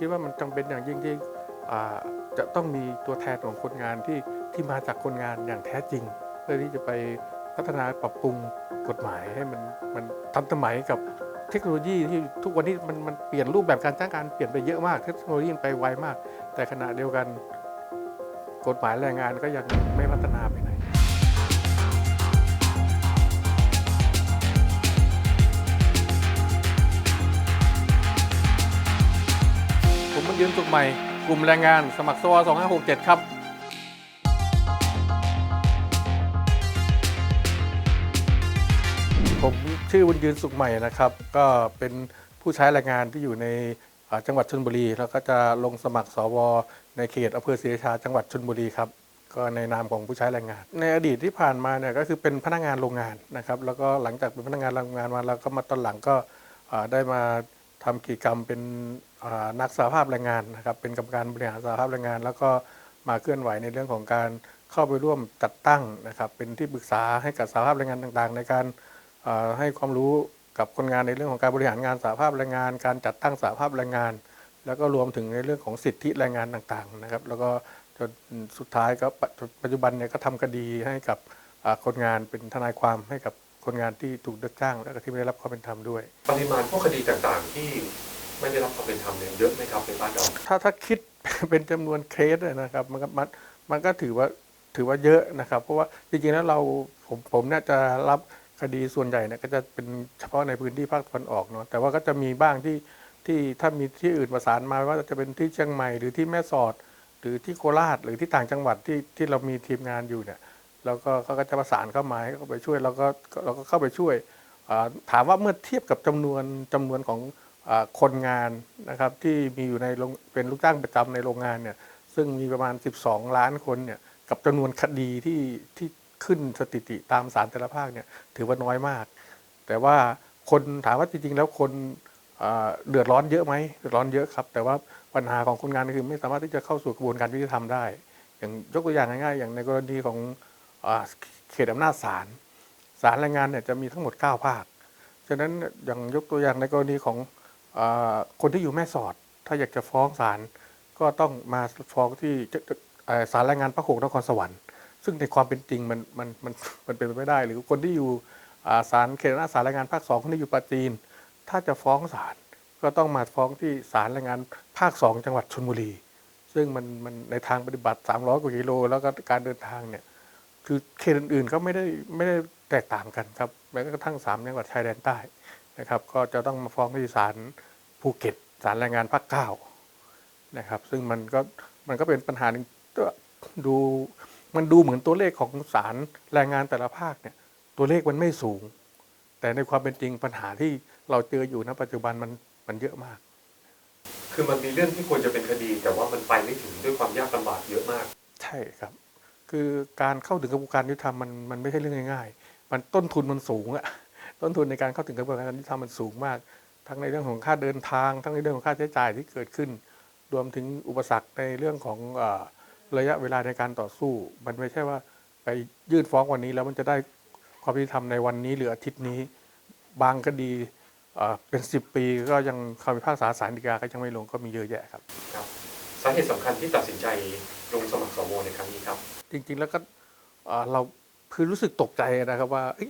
คิดว่ามันจำเป็นอย่างยิ่งที่จะต้องมีตัวแทนของคนงานที่ที่มาจากคนงานอย่างแท้จริง เพื่อที่จะไปพัฒนาปรับปรุงกฎหมายให้มันมันทันสมัยกับเทคโนโลยีที่ทุกวันนี้มันมันเปลี่ยนรูปแบบการจ้างงานเปลี่ยนไปเยอะมาก เทคโนโลยีไปไวมาก แต่ขณะเดียวกัน กฎหมายแรงงานก็ยังไม่พัฒนา ยืนสุขใหม่ กลุ่มแรงงานสมัครสว2567 ครับผมชื่อบุญยืนสุขใหม่นะครับ ก็เป็นผู้ใช้แรงงานที่อยู่ในจังหวัดชลบุรี แล้วก็จะลงสมัครสวในเขตอำเภอศรีราชาจังหวัดชลบุรีครับก็ในนามของผู้ใช้แรงงาน ในอดีตที่ผ่านมาเนี่ยก็คือเป็นพนักงานโรงงานนะครับ แล้วก็หลังจากเป็นพนักงานโรงงานมาแล้วก็มาตอนหลังก็ได้มา ทำกิจกรรมเป็นนักสหภาพแรงงานนะครับ เป็นกรรมการบริหารสหภาพแรงงาน แล้วก็มาเคลื่อนไหวในเรื่องของการเข้าไปร่วมจัดตั้งนะครับ เป็นที่ปรึกษาให้กับสหภาพแรงงานต่างๆ ในการให้ความรู้กับคนงานในเรื่องของการบริหารงานสหภาพแรงงาน การจัดตั้งสหภาพแรงงาน แล้วก็รวมถึงในเรื่องของสิทธิแรงงานต่างๆนะครับ แล้วก็จนสุดท้ายก็ปัจจุบันเนี่ยก็ทำคดีให้กับคนงานเป็นทนายความให้กับ คนงานที่ถูกเลิกจ้าง และก็ที่ไม่ได้รับความเป็นธรรมด้วย ปริมาณพวกคดีต่างๆที่ไม่ได้รับความเป็นธรรมเนี่ยเยอะไหมครับในบ้านเราถ้าถ้าคิดเป็นจำนวนเคสอะนะครับมันก็มันมันก็ถือว่าถือว่าเยอะนะครับ เพราะว่าจริงๆแล้วเราผมผมเนี่ยจะรับคดีส่วนใหญ่เนี่ยก็จะเป็นเฉพาะในพื้นที่ภาคตะวันออกเนาะแต่ว่าก็จะมีบ้างที่ที่ถ้ามีที่อื่นประสานมาว่าจะเป็นที่เชียงใหม่หรือที่แม่สอด หรือที่โคราชหรือที่ต่างจังหวัดที่ที่เรามีทีมงานอยู่เนี่ย เราก็เขาก็จะประสานเข้ามาให้เขาไปช่วยเราก็เราก็เข้าไปช่วยถามว่าเมื่อเทียบกับจำนวนจำนวนของอคนงานนะครับที่มีอยู่ในเป็นลูกจ้างประจำในโรงงานเนี่ยซึ่งมีประมาณ 12 ล้านคนเนี่ยกับจำนวนคดีที่ที่ขึ้นสถิติตามสารแต่ละภาคเนี่ยถือว่าน้อยมาก แต่ว่าคนถามว่าจริงๆแล้วคนเดือดร้อนเยอะไหมเดือดร้อนเยอะครับ แต่ว่าปัญหาของคนงานก็คือไม่สามารถที่จะเข้าสู่กระบวนการยุติธรรมได้ อย่างยกตัวอย่างง่ายๆอย่างในกรณีของ เขตอำนาจศาลศาลแรงงานเนี่ยจะมีทั้งหมด 9 ภาค ฉะนั้นอย่างยกตัวอย่างในกรณีของอคนที่อยู่แม่สอด ถ้าอยากจะฟ้องศาลก็ต้องมาฟ้องที่ศาลแรงงานพระโขนครสวรรค์ ซึ่งในความเป็นจริงมันมันมันมันเป็นไปไม่ได้ หรือคนที่อยู่ศาลเขตหน้าศาลแรงงานภาคสองคนที่อยู่ปราจีน ถ้าจะฟ้องศาลก็ต้องมาฟ้องที่ศาลแรงงานภาคสองจังหวัดชลบุรี ซึ่งมันมันในทางปฏิบัติ 300กว่ากิโล แล้วก็การเดินทางเนี่ย คือเขตอื่นๆก็ไม่ได้ไม่ได้แตกต่างกันครับแม้กระทั่งสามจังหวัดชายแดนใต้นะครับ ก็จะต้องมาฟ้องที่ศาลภูเก็ตศาลแรงงานภาคเก้านะครับ ซึ่งมันก็มันก็เป็นปัญหาหนึ่งก็ดูมันดูเหมือนตัวเลขของศาลแรงงานแต่ละภาคเนี่ย ตัวเลขมันไม่สูง แต่ในความเป็นจริงปัญหาที่เราเจออยู่ณปัจจุบันมันมันเยอะมาก คือมันมีเรื่องที่ควรจะเป็นคดี แต่ว่ามันไปไม่ถึงด้วยความยากลำบากเยอะมาก ใช่ครับ คือการเข้าถึงกระบวนการยุติธรรมมันมันไม่ใช่เรื่องง่ายๆ มันต้นทุนมันสูงอะต้นทุนในการเข้าถึงกระบวนการยุติธรรมมันสูงมาก ทั้งในเรื่องของค่าเดินทาง ทั้งในเรื่องของค่าใช้จ่ายที่เกิดขึ้น รวมถึงอุปสรรคในเรื่องของอระยะเวลาในการต่อสู้ มันไม่ใช่ว่าไปยื่นฟ้องวันนี้แล้วมันจะได้ความยุติธรรมในวันนี้หรืออาทิตย์นี้ บางคดีเป็นสิบปีก็ยังคำพิพากษาศาลฎีกาก็ยังไม่ลงก็มีเยอะแยะครับครับสาเหตุสำคัญที่ตัดสินใจลงสมัครสวในครั้งนี้ครับ จริง ๆ แล้วก็เราคือรู้สึกตกใจนะครับว่าอ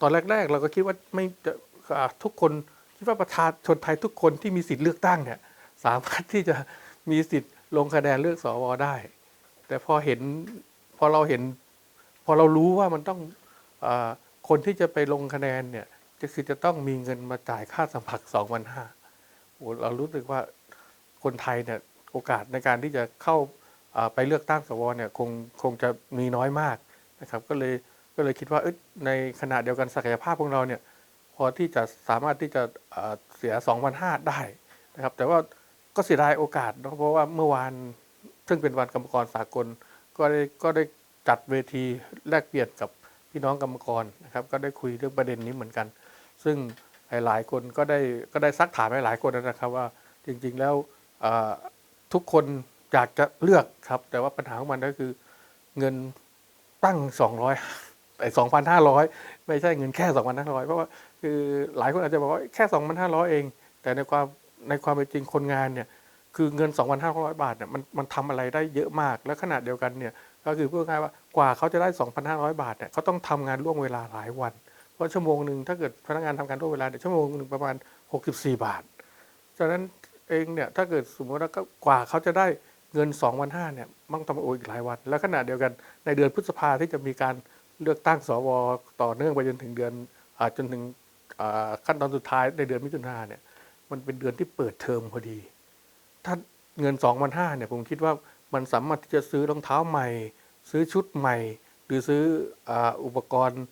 ตอนแรก ๆ เราก็คิดว่าไม่จะทุกคนคิดว่าประชาชนไทยทุกคนที่มีสิทธิ์เลือกตั้งเนี่ยสามารถที่จะมีสิทธิ์ลงคะแนนเลือกสวได้ แต่พอเห็นพอเราเห็น พอเรารู้ว่ามันต้องอคนที่จะไปลงคะแนนเนี่ยจะคือจะต้องมีเงินมาจ่ายค่าสมัครสองพันห้าเรารู้สึกว่าคนไทยเนี่ยโอกาสในการที่จะเข้า ไปเลือกตั้งสวเนี่ยคงคงจะมีน้อยมากนะครับ ก็เลยก็เลยคิดว่าในขณะเดียวกันศักยภาพของเราเนี่ยพอที่จะสามารถที่จะเสีย2,500ได้นะครับ แต่ว่าก็เสียดายโอกาสเนอะเพราะว่าเมื่อวานซึ่งเป็นวันกรรมกรสากล ก็ได้ก็ได้จัดเวทีแลกเปลี่ยนกับพี่น้องกรรมกรนะครับ ก็ได้คุยเรื่องประเด็นนี้เหมือนกัน ซึ่งหลายๆคนก็ได้ก็ได้ซักถามหลายๆคนนะครับว่าจริงๆแล้วทุกคน อยากจะเลือกครับ แต่ว่าปัญหาของมันก็คือเงินตั้งสองร้อยไอ้สองพันห้าร้อยไม่ใช่เงินแค่สองพันห้าร้อยเพราะว่าคือหลายคนอาจจะบอกว่าแค่สองพันห้าร้อยเอง แต่ในความในความเป็นจริงคนงานเนี่ยคือเงิน 2,500 บาทเนี่ยมันมันทำอะไรได้เยอะมาก และขนาดเดียวกันเนี่ยก็คือพูดง่ายว่ากว่าเขาจะได้ 2,500 บาทเนี่ยเขาต้องทำงานล่วงเวลาหลายวัน เพราะชั่วโมงหนึ่งถ้าเกิดพนักงานทำงานล่วงเวลาเนี่ยชั่วโมงหนึ่งประมาณ 64 บาทฉะนั้นเองเนี่ยถ้าเกิดสมมติว่าก็กว่าเขาจะได้ เงิน2 5 0 0เนี่ยต้องทำโออีกหลายวัน และขณะเดียวกันในเดือนพฤษภาที่จะมีการเลือกตั้งสวต่อเนื่องไปจนถึงเดือนอจนถึงขั้นตอนสุดท้ายในเดือนมิถุนาเนี่ยมันเป็นเดือนที่เปิดเทอมพอดี ถ้าเงิน2 5 0 0เนี่ยผมคิดว่ามันสามารถที่จะซื้อรองเท้าใหม่ ซื้อชุดใหม่ หรือซื้อออุปกรณ์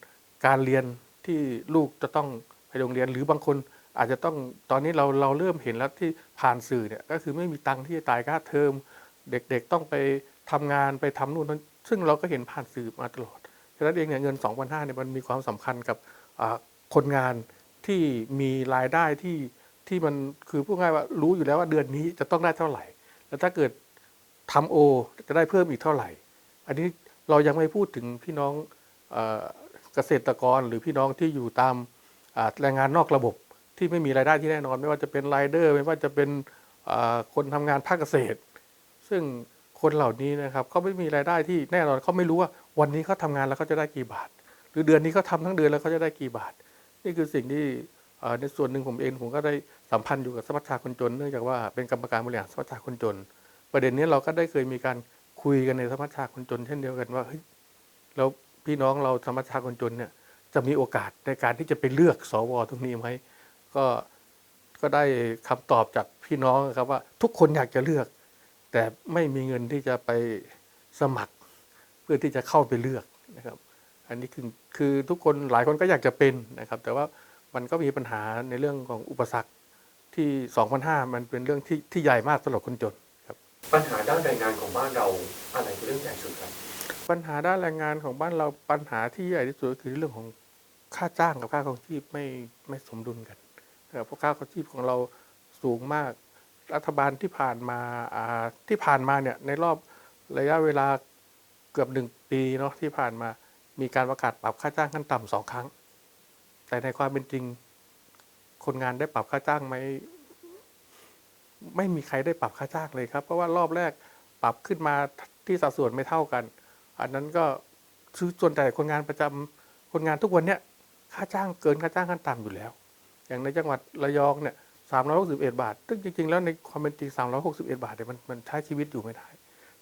การเรียนที่ลูกจะต้องไปโรงเรียน หรือบางคนอาจจะต้องตอนนี้เราเราเริ่มเห็นแล้วที่ผ่านสื่อเนี่ยก็คือไม่มีตังค์ที่จะจ่ายค่าเทอม เด็กๆต้องไปทำงานไปทำนู่นนั่นซึ่งเราก็เห็นผ่านสื่อมาตลอดฉะนั้นเองเนี่ยเงิน 2 5 0 0เนี่ยมันมีความสำคัญกับคนงานที่มีรายได้ที่ที่มันคือพูดง่ายว่ารู้อยู่แล้วว่าเดือนนี้จะต้องได้เท่าไหร่ แล้วถ้าเกิดทำโอจะได้เพิ่มอีกเท่าไหร่ อันนี้เรายังไม่พูดถึงพี่น้องเกษตรกรหรือพี่น้องที่อยู่ตามแรงงานนอกระบบที่ไม่มีรายได้ที่แน่นอน ไม่ว่าจะเป็นรายเดอร์ ไม่ว่าจะเป็นคนทำงานภาคเกษตร ซึ่งคนเหล่านี้นะครับเขาไม่มีรายได้ที่แน่นอนเขาไม่รู้ว่าวันนี้เขาทำงานแล้วเขาจะได้กี่บาท หรือเดือนนี้เขาทำทั้งเดือนแล้วเขาจะได้กี่บาท นี่คือสิ่งที่ในส่วนหนึ่งผมเองผมก็ได้สัมพันธ์อยู่กับสมัชชาคนจน เนื่องจากว่าเป็นกรรมการบริหารสมัชชาคนจน ประเด็นนี้เราก็ได้เคยมีการคุยกันในสมัชชาคนจน เช่นเดียวกันว่าเฮ้ยแล้วพี่น้องเราสมัชชาคนจนเนี่ยจะมีโอกาสในการที่จะไปเลือกสวตรงนี้ไหมก็ก็ได้คำตอบจากพี่น้องครับว่าทุกคนอยากจะเลือก แต่ไม่มีเงินที่จะไปสมัครเพื่อที่จะเข้าไปเลือกนะครับ อันนี้คือคือทุกคนหลายคนก็อยากจะเป็นนะครับ แต่ว่ามันก็มีปัญหาในเรื่องของอุปสรรคที่2,500มันเป็นเรื่องที่ที่ใหญ่มากสำหรับคนจนครับปัญหาด้านแรงงานของบ้านเราอะไรคือเรื่องใหญ่สุดครับปัญหาด้านแรงงานของบ้านเราปัญหาที่ใหญ่ที่สุดก็คือเรื่องของค่าจ้างกับค่าครองชีพไม่ไม่สมดุลกันนะครับเพราะค่าครองชีพของเราสูงมาก รัฐบาลที่ผ่านมาที่ผ่านมาเนี่ยในรอบระยะเวลาเกือบหนึ่งปีเนาะที่ผ่านมามีการประกาศปรับค่าจ้างขั้นต่ำสองครั้ง แต่ในความเป็นจริงคนงานได้ปรับค่าจ้างไหมไม่มีใครได้ปรับค่าจ้างเลยครับ เพราะว่ารอบแรกปรับขึ้นมาที่สัดส่วนไม่เท่ากัน อันนั้นก็คือส่วนใหญ่คนงานประจำคนงานทุกวันเนี้ยค่าจ้างเกินค่าจ้างขั้นต่ำอยู่แล้ว อย่างในจังหวัดระยองเนี่ย สามร้อยหกสิบเอ็ดบาท ซึ่งจริง ๆ แล้วในความเป็นจริงสามร้อยหกสิบเอ็ดบาทเนี่ยมันมันใช้ชีวิตอยู่ไม่ได้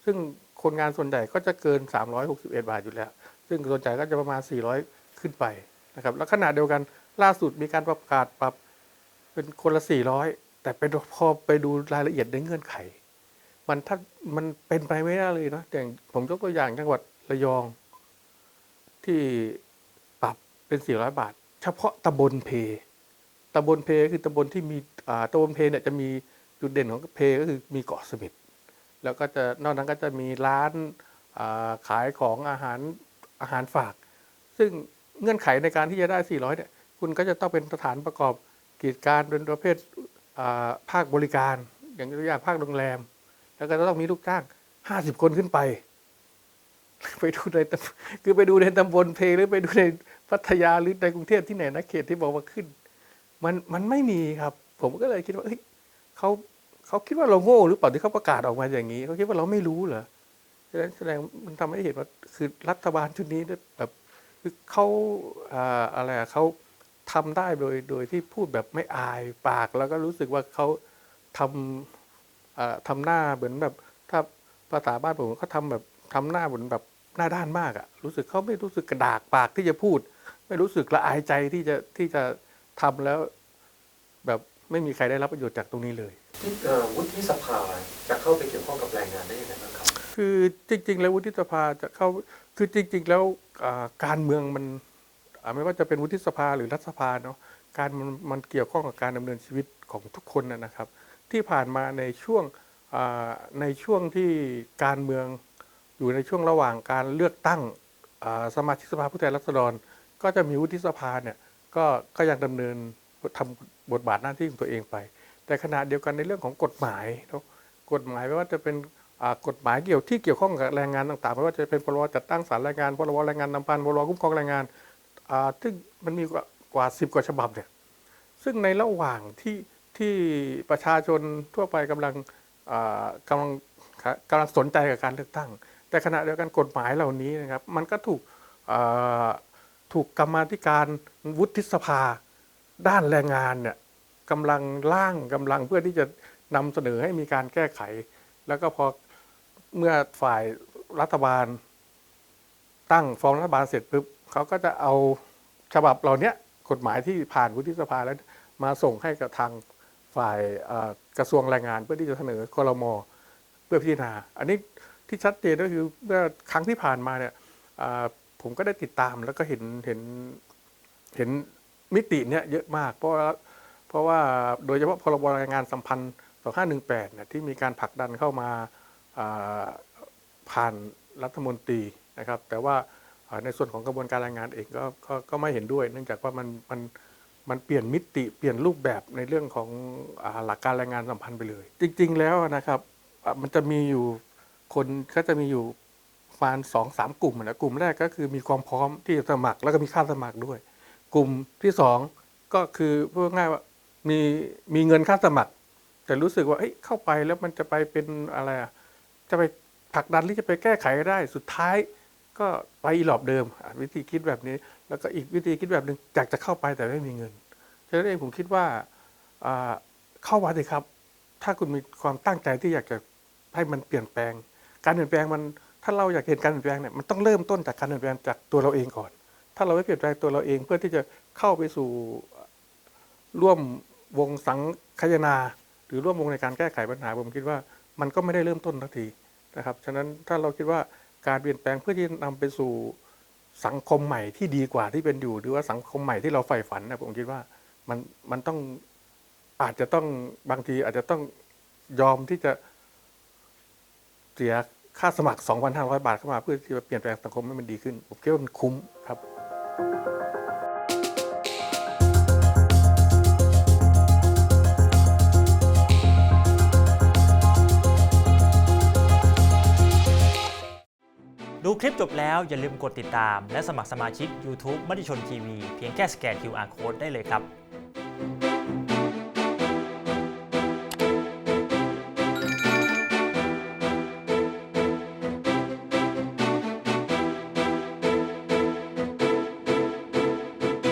ซึ่งคนงานส่วนใหญ่ก็จะเกินสามร้อยหกสิบเอ็ดบาทอยู่แล้ว ซึ่งส่วนใหญ่ก็จะประมาณสี่ร้อยขึ้นไปนะครับ แล้วขณะเดียวกันล่าสุดมีการประกาศปรับเป็นคนละสี่ร้อยแต่เป็นพอไปดูรายละเอียดในเงื่อนไข มันถ้ามันเป็นไปไม่ได้เลยนะอย่างผมยกตัวอย่างจังหวัดระยอง ที่ปรับเป็น 400 บาท เฉพาะตำบลเพ ตำบลเพคือตำบลที่มีตำบลเพเนี่ยจะมีจุดเด่นของเพก็คือมีเกาะเสม็ดแล้วก็จะนอกนั้นก็จะมีร้านาขายของอาหารอาหารฝาก ซึ่งเงื่อนไขในการที่จะได้ 400 เนี่ย คุณก็จะต้องเป็นสถานประกอบกิจการเป็นประเภทภาคบริการ อย่างตัวอย่างภาคโรงแรม แล้วก็จะต้องมีลูกจ้าง 50 คนขึ้นไป ไปดูในคือไปดูในตำบลเพหรือไปดูในพัทยาหรือในกรุงเทพที่ไหนนะเขตที่บอกว่าขึ้น มันมันไม่มีครับ ผมก็เลยคิดว่าเฮ้ยเขาเขาคิดว่าเราโง่หรือเปล่าที่เขาประกาศออกมาอย่างนี้เขาคิดว่าเราไม่รู้เหรอฉะนั้นแสดงมันทำให้เห็นว่าคือรัฐบาลชุดนี้แบบคือเขาอะไรเขาทำได้โดยโดยที่พูดแบบไม่อายปาก แล้วก็รู้สึกว่าเขาทำอ่าทำหน้าเหมือนแบบถ้าภาษาบ้านผมเขาทำแบบทำหน้าเหมือนแบบหน้าด้านมากอะรู้สึกเขาไม่รู้สึกกระดากปากที่จะพูด ไม่รู้สึกละอายใจที่จะที่จะ ทำแล้วแบบไม่มีใครได้รับประโยชน์จากตรงนี้เลยที่เอ่อวุฒิสภาจะเข้าไปเกี่ยวข้องกับแรงงานได้ยังไงบ้างครับคือจริง ๆ แล้ววุฒิสภาจะเข้าคือจริง ๆ แล้วอ่าการเมืองมันอ่าไม่ว่าจะเป็นวุฒิสภาหรือรัฐสภาเนาะการมันมันเกี่ยวข้องกับการดำเนินชีวิตของทุกคนนะนะครับ ที่ผ่านมาในช่วงอ่าในช่วงที่การเมืองอยู่ในช่วงระหว่างการเลือกตั้งอ่าสมาชิกสภาผู้แทนราษฎร ก็จะมีวุฒิสภาเนี่ย ก็ก็ยังดำเนินทำบทบาทหน้าที่ของตัวเองไป แต่ขณะเดียวกันในเรื่องของกฎหมายเนาะกฎหมายไม่ว่าจะเป็นกฎหมายเกี่ยวที่เกี่ยวข้องกับแรงงานต่างๆไม่ว่าจะเป็นพรบจัดตั้งศาลแรงงานพรบแรงงานนำพันพรบคุ้มครองแรงงานอ่าซึ่งมันมีกว่ากว่าสิบกว่าฉบับเนี่ยซึ่งในระหว่างที่ที่ประชาชนทั่วไปกำลังอ่ากำลังกำลังสนใจกับการเลือกตั้ง แต่ขณะเดียวกันกฎหมายเหล่านี้นะครับ มันก็ถูกอ่า ถูกกรรมาธิการวุฒิสภา ด้านแรงงานเนี่ยกำลังร่างกำลังเพื่อที่จะนำเสนอให้มีการแก้ไข แล้วก็พอเมื่อฝ่ายรัฐบาล ตั้งฟอร์มรัฐบาลเสร็จปุ๊บเขาก็จะเอาฉบับเหล่าเนี้ยกฎหมายที่ผ่านวุฒิสภาแล้วมาส่งให้กับทางฝ่ายกระทรวงแรงงาน เพื่อที่จะเสนอคอรมอเพื่อพิจารณา อันนี้ที่ชัดเจนก็คือเมื่อครั้งที่ผ่านมาเนี่ย ผมก็ได้ติดตามแล้วก็เห็นเห็นเห็นมิติเนี้ยเยอะมาก เพราะว่าเพราะว่าโดยเฉพาะพรบแรงงานสัมพันธ์ 2518เนี่ยที่มีการผลักดันเข้ามาผ่านรัฐมนตรีนะครับ แต่ว่าในส่วนของกระบวนการแรงงานเองก็ก็ก็ไม่เห็นด้วย เนื่องจากว่ามันมันมันเปลี่ยนมิติเปลี่ยนรูปแบบในเรื่องของอหลักการแรงงานสัมพันธ์ไปเลย จริง ๆ แล้วนะครับมันจะมีอยู่คนก็จะมีอยู่ ประมาณสองสามกลุ่มนะกลุ่มแรกก็คือมีความพร้อมที่จะสมัครแล้วก็มีค่าสมัครด้วย กลุ่มที่สองก็คือพูดง่ายว่ามีมีเงินค่าสมัคร แต่รู้สึกว่าเอ้ยเข้าไปแล้วมันจะไปเป็นอะไรอะจะไปผลักดันหรือจะไปแก้ไขได้สุดท้ายก็ไปอีหลอบเดิมวิธีคิดแบบนี้ แล้วก็อีกวิธีคิดแบบหนึ่งอยากจะเข้าไปแต่ไม่มีเงินฉะนั้นเองผมคิดว่าอ่าเข้าวัดเลยครับ ถ้าคุณมีความตั้งใจที่อยากจะให้มันเปลี่ยนแปลง การเปลี่ยนแปลงมัน ถ้าเราอยากเห็นการเปลี่ยนแปลงเนี่ยมันต้องเริ่มต้นจากการเปลี่ยนแปลงจากตัวเราเองก่อน ถ้าเราไม่เปลี่ยนแปลงตัวเราเองเพื่อที่จะเข้าไปสู่ร่วมวงสังคยนา หรือร่วมวงในการแก้ไขปัญหาผมคิดว่ามันก็ไม่ได้เริ่มต้นทักทีนะครับฉะนั้นถ้าเราคิดว่าการเปลี่ยนแปลงเพื่อที่จะนำไปสู่สังคมใหม่ที่ดีกว่าที่เป็นอยู่ หรือว่าสังคมใหม่ที่เราใฝ่ฝันนะผมคิดว่ามันมันต้องอาจจะต้องบางทีอาจจะต้องยอมที่จะเสีย ค่าสมัคร 2,500 บาทเข้ามาเพื่อที่จะเปลี่ยนแปลงสังคมให้มันดีขึ้น ผมคิดว่ามันคุ้มครับดูคลิปจบแล้วอย่าลืมกดติดตาม และสมัครสมาชิก YouTube มติชนทีวีเพียงแค่สแกน QR Code ได้เลยครับ